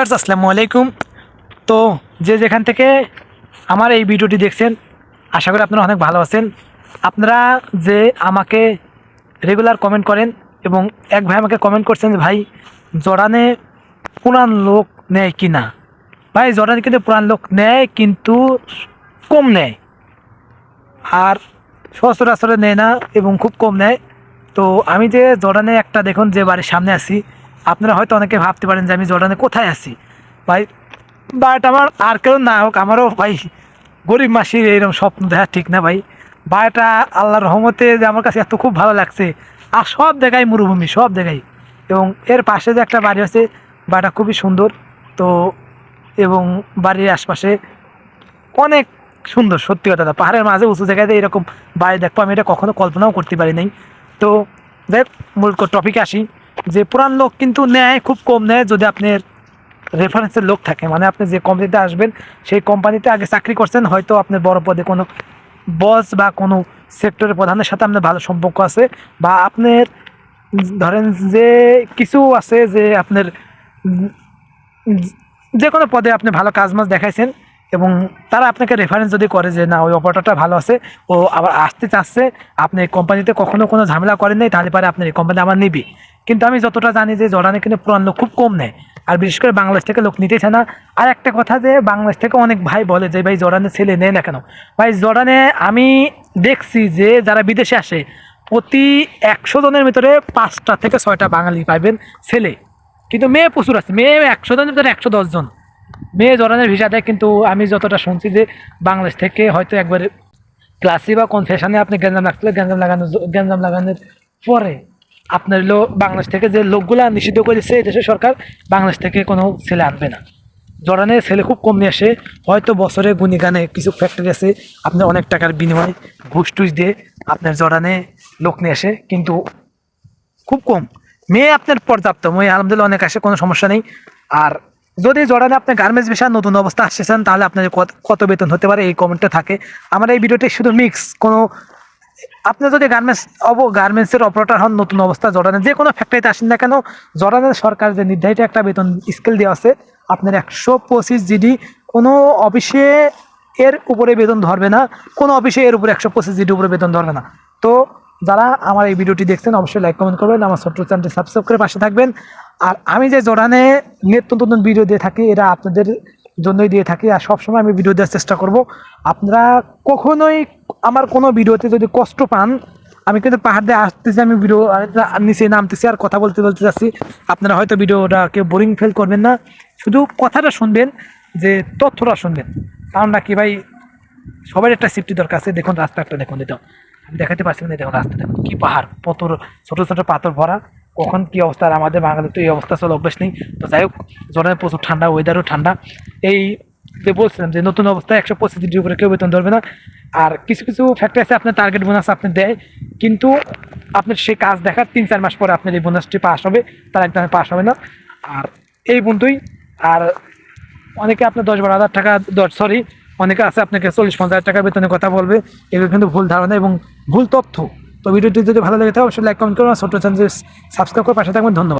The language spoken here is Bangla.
আসসালামু আলাইকুম। তো যে যেখান থেকে আমার এই ভিডিওটি দেখছেন, আশা করি আপনারা অনেক ভালো আছেন। আপনারা যে আমাকে রেগুলার কমেন্ট করেন এবং এক ভাই আমাকে কমেন্ট করছেন যে, ভাই, জর্ডানে পুরান লোক নেয় কি না? ভাই, জর্ডানে কিন্তু পুরান লোক নেয়, কিন্তু কম নেয়। আর সচরাচরে নেয় না এবং খুব কম নেয়। তো আমি যে জর্ডানে একটা দেখুন, যে বাড়ির সামনে আছি আপনারা হয়তো অনেকে ভাবতে পারেন যে আমি জর্ডানে কোথায় আছি। ভাই, বাট আমার আর কেউ না হোক, আমারও ভাই গরিব মাসির এইরকম স্বপ্ন দেখা ঠিক না ভাই। বাড়িটা আল্লাহর রহমতে যে আমার কাছে এত খুব ভালো লাগছে, আর সব জায়গায় মরুভূমি, সব জায়গায়। এবং এর পাশে যে একটা বাড়ি আছে, বাড়িটা খুবই সুন্দর। তো এবং বাড়ির আশপাশে অনেক সুন্দর, সত্যি কথা। পাহাড়ের মাঝে উঁচু জায়গায় যে এরকম বাড়ি দেখব, আমি এটা কখনো কল্পনাও করতে পারি নাই। তো দেখ মূল টপিকে আসি। যে পুরান লোক কিন্তু নেয়, খুব কম নেয় যদি আপনার রেফারেন্সের লোক থাকে। মানে আপনি যে কোম্পানিতে আসবেন, সেই কোম্পানিতে আগে চাকরি করছেন, হয়তো আপনার বড় পদে কোনো বস বা কোনো সেক্টরের প্রধানের সাথে আপনার ভালো সম্পর্ক আছে, বা আপনার ধরেন যে কিছু আছে যে আপনার যে কোনো পদে আপনি ভালো কাজ মাজ দেখাইছেন এবং তারা আপনাকে রেফারেন্স যদি করে যে, না, ওই অপারেটরটা ভালো আছে, ও আবার আসতে চাচ্ছে, আপনি এই কোম্পানিতে কখনো কোনো ঝামেলা করেন নাই, তাহলে পারে আপনার এই কোম্পানি আমার নিবি। কিন্তু আমি যতটা জানি যে, জর্ডানে কিন্তু পুরান লোক খুব কম নেয়। আর বিশেষ করে বাংলাদেশ থেকে লোক নিতেছে না। আর একটা কথা যে, বাংলাদেশ থেকে অনেক ভাই বলে যে, ভাই, জর্ডানে ছেলে নেয় না কেন? ভাই, জর্ডানে আমি দেখছি যে, যারা বিদেশে আসে, প্রতি একশো জনের ভিতরে পাঁচটা থেকে ছয়টা বাঙালি পাইবেন ছেলে। কিন্তু মেয়ে প্রচুর আছে। মেয়ে একশো জনের ভিতরে একশো দশজন মেয়ে জরানের ভিসা দেয় কিন্তু আমি যতটা শুনছি যে বাংলাদেশ থেকে হয়তো একবারে ক্লাসি বা কনফেশনে আপনি গ্যাঞ্জাম রাখলে গ্যাঞ্জাম লাগানো গ্যাঞ্জাম লাগানোর পরে আপনার হলো বাংলাদেশ থেকে যে লোকগুলা নিষিদ্ধ করেছে দেশের সরকার বাংলাদেশ থেকে কোনো ছেলে আনবে না। জরানের ছেলে খুব কম নিয়ে আসে, হয়তো বছরে গুণিগানে কিছু ফ্যাক্টরি আছে, আপনি অনেক টাকার বিনিময়ে ঘুষ টুস দিয়ে আপনার জরানে লোক নিয়ে আসে, কিন্তু খুব কম। মেয়ে আপনার পর্যাপ্ত মেয়ে আলহামদুলিল্লাহ অনেক আসে, কোনো সমস্যা নেই। আর যদি জড়ানে আপনি গার্মেন্টস বিষয়ে নতুন অবস্থা আসছেন তাহলে আপনার কত বেতন হতে পারে এই কমেন্টে থাকে। আমার এই ভিডিওটি শুধু মিক্স কোনো, আপনি যদি গার্মেন্টস অব গার্মেন্টসের অপারেটর হন, নতুন অবস্থা জড়ানে যে কোনো ফ্যাক্টরিতে আসেন না কেন জড়ানের সরকার যে নির্ধারিত একটা বেতন স্কেল দেওয়া আছে, আপনার একশো পঁচিশ জিডি কোনো অফিসে এর উপরে বেতন ধরবে না, কোনো অফিসে এর উপরে একশো পঁচিশ জিডির উপরে বেতন ধরবে না। তো যারা আমার এই ভিডিওটি দেখছেন, অবশ্যই লাইক কমেন্ট করবেন, আমার ছোট্ট চ্যানেলটি সাবস্ক্রাইব করে পাশে থাকবেন। আর আমি যে জোরানে নিত্য নতুন ভিডিও দিয়ে থাকি এরা আপনাদের জন্যই দিয়ে থাকি, আর সবসময় আমি ভিডিও দেওয়ার চেষ্টা করব। আপনারা কখনোই আমার কোনো ভিডিওতে যদি কষ্ট পান, আমি কিন্তু পাহাড় দিয়ে আসতেছি, আমি ভিডিও নিচে নামতেছি, আর কথা বলতে বলতে যাচ্ছি। আপনারা হয়তো ভিডিওটা কেউ বোরিং ফেল করবেন না, শুধু কথাটা শুনবেন, যে তথ্যটা শুনবেন। কারণ নাকি ভাই সবার একটা সেফটি দরকার আছে। দেখুন রাস্তা একটা দেখুন এটা আমি দেখাতে পারছি না দেখুন রাস্তা দেখুন কি পাহাড় পাথর ছোট ছোট পাথর ভরা, কখন কি অবস্থা আর আমাদের বাঙালির তো এই অবস্থা চলে অভ্যেস নেই। তো যাই হোক জনের প্রচুর ঠান্ডা ওয়েদারও ঠান্ডা। এই যে বলছিলাম যে নতুন অবস্থায় একশো পঁচিশ ডিগ্রি উপরে কেউ বেতন ধরবে না। আর কিছু কিছু ফ্যাক্টরি আছে, আপনার টার্গেট বোনাস আপনি দেয়, কিন্তু আপনার সেই কাজ দেখার তিন চার মাস পরে আপনার এই বোনাসটি পাস হবে, তার একদম পাস হবে না। আর এই পর্যন্তই আর অনেকে আপনার দশ বারো হাজার টাকা দশ সরি অনেকে আছে, আপনাকে চল্লিশ, পঞ্চাশ টাকার টাকা বেতনে কথা বলবে। এগুলো কিন্তু ভুল ধারণা এবং ভুল তথ্য। তো ভিডিওটি যদি ভালো লেগে তাহলে অবশ্যই লাইক কমেন্ট করুন। ছোট্ট চ্যানেল সাবস্ক্রাইব করে পাশে থাকবেন। ধন্যবাদ।